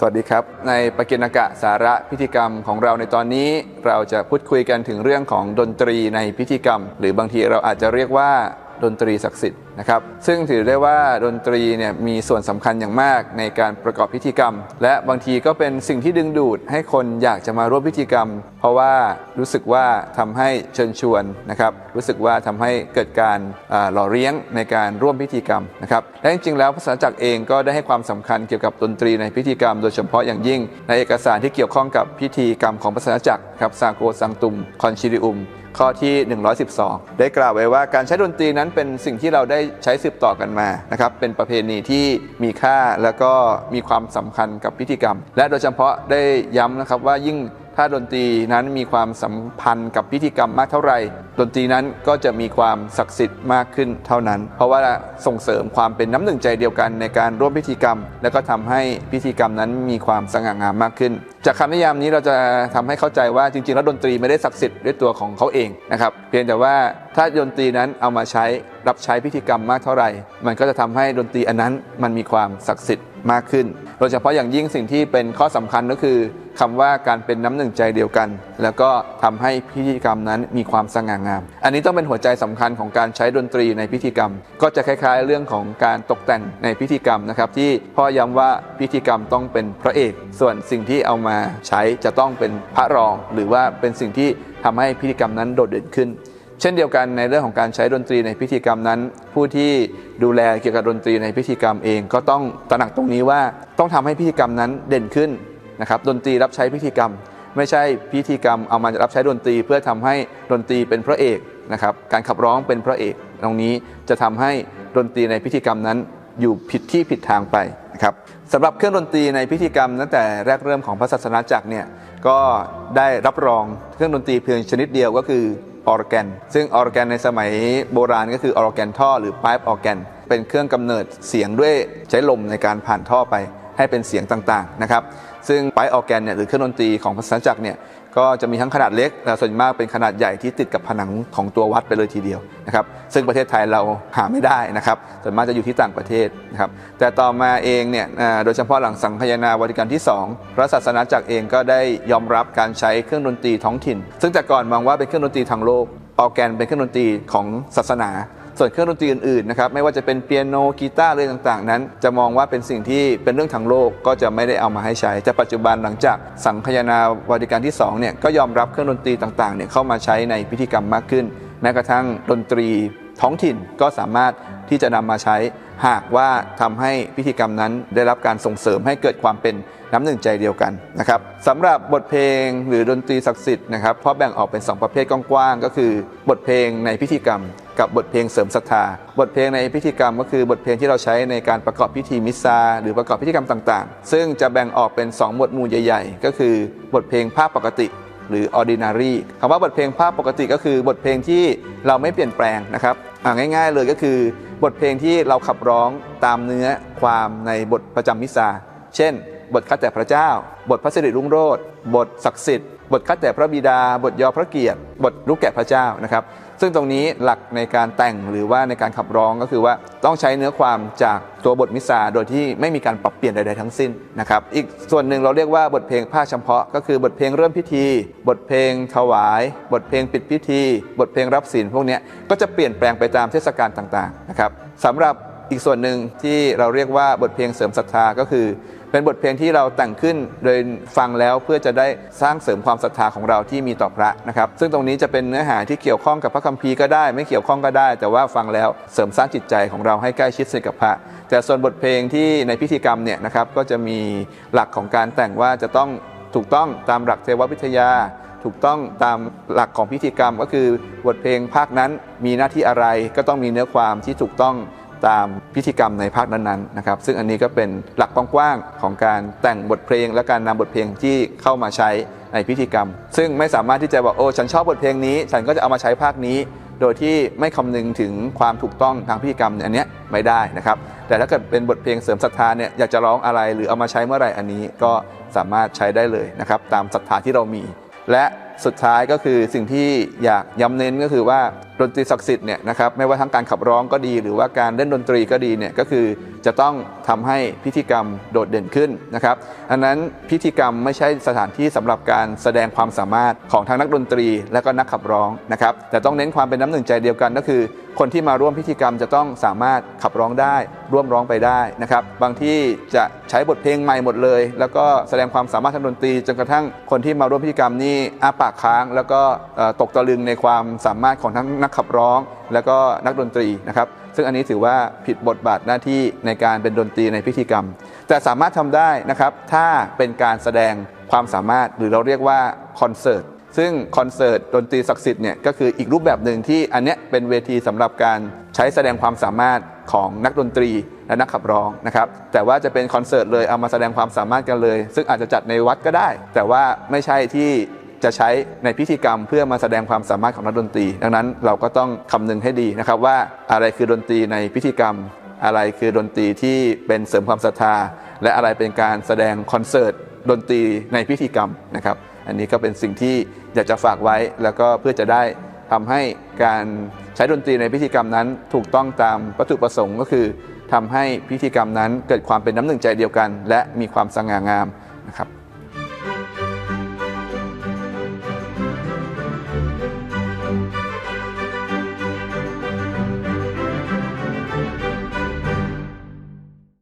สวัสดีครับ ในปกิณกะสาระพิธีกรรมของเราในตอนนี้เราจะพูดคุยกันถึงเรื่องของดนตรีในพิธีกรรม หรือบางทีเราอาจจะเรียกว่า ดนตรีศักดิ์สิทธิ์นะครับซึ่งถือได้ว่าดนตรีเนี่ยมีส่วนสำคัญอย่างมากในการประกอบพิธีกรรม และบางทีก็เป็นสิ่งที่ดึงดูดให้คนอยากจะมาร่วมพิธีกรรม เพราะว่ารู้สึกว่าทำให้เชิญชวนนะครับรู้สึกว่าทำให้เกิดการหล่อเลี้ยงในการร่วมพิธีกรรมนะครับและจริงๆแล้วพระสาจักรเองก็ได้ให้ความสำคัญเกี่ยวกับดนตรีในพิธีกรรม โดยเฉพาะอย่างยิ่ง ในเอกสารที่เกี่ยวข้องกับพิธีกรรมของพระสาจักรครับซาโกซังตุมคอนชิริอุม ข้อที่ 112 ได้กล่าวไว้ว่าการใช้ดนตรีนั้นเป็นสิ่งที่เราได้ใช้สืบต่อกันมานะครับเป็นประเพณีที่มีค่าแล้วก็มีความสำคัญกับพิธีกรรม และโดยเฉพาะได้ย้ำนะครับว่ายิ่ง ถ้าดนตรีนั้นมีความสัมพันธ์กับพิธีกรรมมากเท่าไหร่ดนตรีนั้นก็จะมีความศักดิ์สิทธิ์มากขึ้นเท่านั้น เพราะว่าส่งเสริมความเป็นน้ำหนึ่งใจเดียวกันในการร่วมพิธีกรรม และก็ทำให้พิธีกรรมนั้นมีความสง่างามมากขึ้น จากคำนิยามนี้เราจะทำให้เข้าใจว่าจริงๆแล้วดนตรีไม่ได้ศักดิ์สิทธิ์ด้วยตัวของเขาเองนะครับเพียงแต่ว่าถ้าดนตรีนั้นเอามาใช้รับใช้พิธีกรรมมากเท่าไหร่ มันก็จะทำให้ดนตรีอันนั้นมันมีความศักดิ์สิทธิ์มากขึ้น โดยเฉพาะอย่างยิ่งสิ่งที่เป็นข้อสำคัญก็คือ คำว่าการเป็นน้ำหนึ่งใจเดียวกัน แล้วก็ทำให้พิธีกรรมนั้นมีความสง่างาม อันนี้ต้องเป็นหัวใจสำคัญของการใช้ดนตรีในพิธีกรรม ก็จะคล้าย ๆ เรื่องของการตกแต่งในพิธีกรรมนะครับ ที่พ่อย้ำว่าพิธีกรรมต้องเป็นพระเอก ส่วนสิ่งที่เอามาใช้จะต้องเป็นพระรอง หรือว่าเป็นสิ่งที่ทำให้พิธีกรรมนั้นโดดเด่นขึ้นเช่นเดียวกันในเรื่องของการใช้ดนตรีในพิธีกรรมนั้น ผู้ที่ดูแลเกี่ยวกับดนตรีในพิธีกรรมเอง ก็ต้องตระหนักตรงนี้ว่าต้องทำให้พิธีกรรมนั้นเด่นขึ้น นะครับดนตรีรับใช้พิธีกรรม ไม่ใช่พิธีกรรมเอามารับใช้ดนตรีเพื่อทำให้ดนตรีเป็นพระเอกนะครับการขับร้องเป็นพระเอกตรงนี้จะทำให้ดนตรีในพิธีกรรมนั้นอยู่ผิดที่ผิดทางไปนะครับสำหรับเครื่องดนตรีในพิธีกรรมตั้งแต่แรกเริ่มของพระศาสนาจักรเนี่ยก็ได้รับรองเครื่องดนตรีเพียงชนิดเดียวก็คือออร์แกน ซึ่งออร์แกนในสมัยโบราณก็คือออร์แกนท่อหรือ pipe organ เป็นเครื่องกำเนิดเสียงด้วยใช้ลมในการผ่านท่อไป ให้เป็นเสียงต่างๆนะครับซึ่ง pipe organ เนี่ยหรือเครื่องดนตรีของพระสันจักรเนี่ยก็จะมีทั้งขนาดเล็กและส่วนมากเป็นขนาดใหญ่ที่ติดกับผนังของตัววัดไปเลยทีเดียวนะครับซึ่งประเทศไทยเราหาไม่ได้นะครับส่วนมากจะอยู่ที่ต่างประเทศนะครับแต่ต่อมาเองเนี่ยโดยเฉพาะหลังสังคายนาวาติกันที่ 2 พระศาสนาจักรเองก็ได้ยอมรับการใช้เครื่องดนตรีท้องถิ่น ซึ่งแต่ก่อนมองว่าเป็นเครื่องดนตรีทางโลกออแกนเป็นเครื่องดนตรีของศาสนา ส่วนเครื่องดนตรีอื่นๆนะครับไม่ว่าจะเป็นเปียโนกีตาร์อะไรต่างๆ นั้น จะมองว่าเป็นสิ่งที่เป็นเรื่องทางโลกก็จะไม่ได้เอามาให้ใช้ แต่ปัจจุบันหลังจากสังคายนาวาติการที่2เนี่ยก็ยอมรับเครื่องดนตรีต่างๆเนี่ยเข้ามาใช้ในพิธีกรรมมากขึ้น แม้กระทั่งดนตรีท้องถิ่นก็สามารถที่จะนำมาใช้ หากว่าทำให้พิธีกรรมนั้นได้รับการส่งเสริมให้เกิดความเป็นน้ำหนึ่งใจเดียวกันนะครับสำหรับบทเพลงหรือดนตรีศักดิ์สิทธิ์นะครับเพราะแบ่งออกเป็น 2 ประเภทกว้างๆก็คือบทเพลงในพิธีกรรม กับบทเพลงเสริมศรัทธา บทเพลงในพิธีกรรมก็คือบทเพลงที่เราใช้ในการประกอบพิธีมิสซาหรือประกอบพิธีกรรมต่างๆ ซึ่งจะแบ่งออกเป็น 2 หมวดหมู่ใหญ่ ๆ ก็คือบทเพลงภาพปกติหรือ ordinary คำว่าบทเพลงภาพปกติก็คือบทเพลงที่เราไม่เปลี่ยนแปลงนะครับง่าย ๆ เลยก็คือ บทเพลงที่เราขับร้องตามเนื้อความในบทประจำมิสซาเช่น บทคัดแต่พระเจ้า บทพระสิริรุ่งโรจน์บทศักดิ์สิทธิ์ บทคัดแต่พระบิดา บทยอพระเกียรติ บทลูกแก่พระเจ้านะครับ ซึ่งตรงนี้หลักในการแต่งหรือว่าในการขับร้องก็คือว่าต้องใช้เนื้อความจากตัวบทมิสซาโดยที่ไม่มีการปรับเปลี่ยนใดๆทั้งสิ้นนะครับอีกส่วนหนึ่งเราเรียกว่าบทเพลงภาคเฉพาะ ก็คือบทเพลงเริ่มพิธี บทเพลงถวาย บทเพลงปิดพิธี บทเพลงรับศีลพวกนี้ก็จะเปลี่ยนแปลงไปตามเทศกาลต่างๆนะครับสำหรับอีกส่วนหนึ่งที่เราเรียกว่าบทเพลงเสริมศรัทธาก็คือ เป็นบทเพลงที่เราแต่งขึ้นโดยฟังแล้วเพื่อจะได้สร้างเสริมความศรัทธาของเราที่มีต่อพระนะครับ ซึ่งตรงนี้จะเป็นเนื้อหาที่เกี่ยวข้องกับพระคัมภีร์ก็ได้ ไม่เกี่ยวข้องก็ได้ แต่ว่าฟังแล้วเสริมสร้างจิตใจของเราให้ใกล้ชิดสนิทกับพระ แต่ส่วนบทเพลงที่ในพิธีกรรมเนี่ยนะครับก็จะมีหลักของการแต่งว่าจะต้องถูกต้องตามหลักเทววิทยา ถูกต้องตามหลักของพิธีกรรม ก็คือบทเพลงภาคนั้นมีหน้าที่อะไรก็ต้องมีเนื้อความที่ถูกต้อง ตามพิธีกรรมในภาคนั้นๆนะครับซึ่งอันนี้ก็เป็นหลักกว้างๆของการแต่งบทเพลง และการนำบทเพลงที่เข้ามาใช้ในพิธีกรรม ซึ่งไม่สามารถที่จะบอกโอ้ฉันชอบบทเพลงนี้ ฉันก็จะเอามาใช้ภาคนี้ โดยที่ไม่คำนึงถึงความถูกต้องทางพิธีกรรมเนี่ยอันเนี้ยไม่ได้นะครับแต่ถ้าเกิดเป็นบทเพลงเสริมศรัทธาเนี่ยอยากจะร้องอะไรหรือเอามาใช้เมื่อไหร่อันนี้ก็สามารถใช้ได้เลยนะครับตามศรัทธาที่เรามี และสุดท้ายก็คือสิ่งที่อยากย้ำเน้นก็คือว่า ดนตรีศักดิ์สิทธิ์เนี่ยนะครับไม่ว่าทั้งการขับร้องก็ดี หรือว่าการเล่นดนตรีก็ดีเนี่ยก็คือจะต้องทำให้พิธีกรรมโดดเด่นขึ้นนะครับอันนั้นพิธีกรรมไม่ใช่สถานที่สำหรับการแสดงความสามารถของทั้งนักดนตรี และก็นักขับร้องนะครับแต่ต้องเน้นความเป็นน้ำหนึ่งใจเดียวกันก็คือ คนที่มาร่วมพิธีกรรมจะต้องสามารถขับร้องได้ ร่วมร้องไปได้นะครับบางที่จะใช้บทเพลงใหม่หมดเลย แล้วก็แสดงความสามารถทางดนตรีจนกระทั่งคนที่มาร่วมพิธีกรรมนี่อ้าปากค้าง แล้วก็ตกตะลึงในความสามารถของทั้งนักขับร้องแล้วก็นักดนตรีนะครับ ซึ่งอันนี้ถือว่าผิดบทบาทหน้าที่ในการเป็นดนตรีในพิธีกรรม แต่สามารถทำได้นะครับ ถ้าเป็นการแสดงความสามารถหรือเราเรียกว่าคอนเสิร์ตซึ่งคอนเสิร์ตดนตรีศักดิ์สิทธิ์เนี่ยก็คืออีกรูปแบบหนึ่งที่อันเนี้ยเป็นเวทีสำหรับการใช้แสดงความสามารถของนักดนตรีและนักขับร้องนะครับแต่ว่าจะเป็นคอนเสิร์ตเลยเอามาแสดงความสามารถกันเลย ซึ่งอาจจะจัดในวัดก็ได้ แต่ว่าไม่ใช่ที่ จะใช้ในพิธีกรรม เพื่อมาแสดงความสามารถของนักดนตรี ดังนั้นเราก็ต้องคำนึงให้ดีนะครับว่าอะไรคือดนตรีในพิธีกรรม อะไรคือดนตรีที่เป็นเสริมความศรัทธา และอะไรเป็นการแสดงคอนเสิร์ตดนตรีในพิธีกรรมนะครับ อันนี้ก็เป็นสิ่งที่อยากจะฝากไว้แล้วก็เพื่อจะได้ทำให้การใช้ดนตรีในพิธีกรรมนั้น ถูกต้องตามวัตถุประสงค์ก็คือทำให้พิธีกรรมนั้นเกิดความเป็นน้ำหนึ่งใจเดียวกัน และมีความสง่างามนะครับ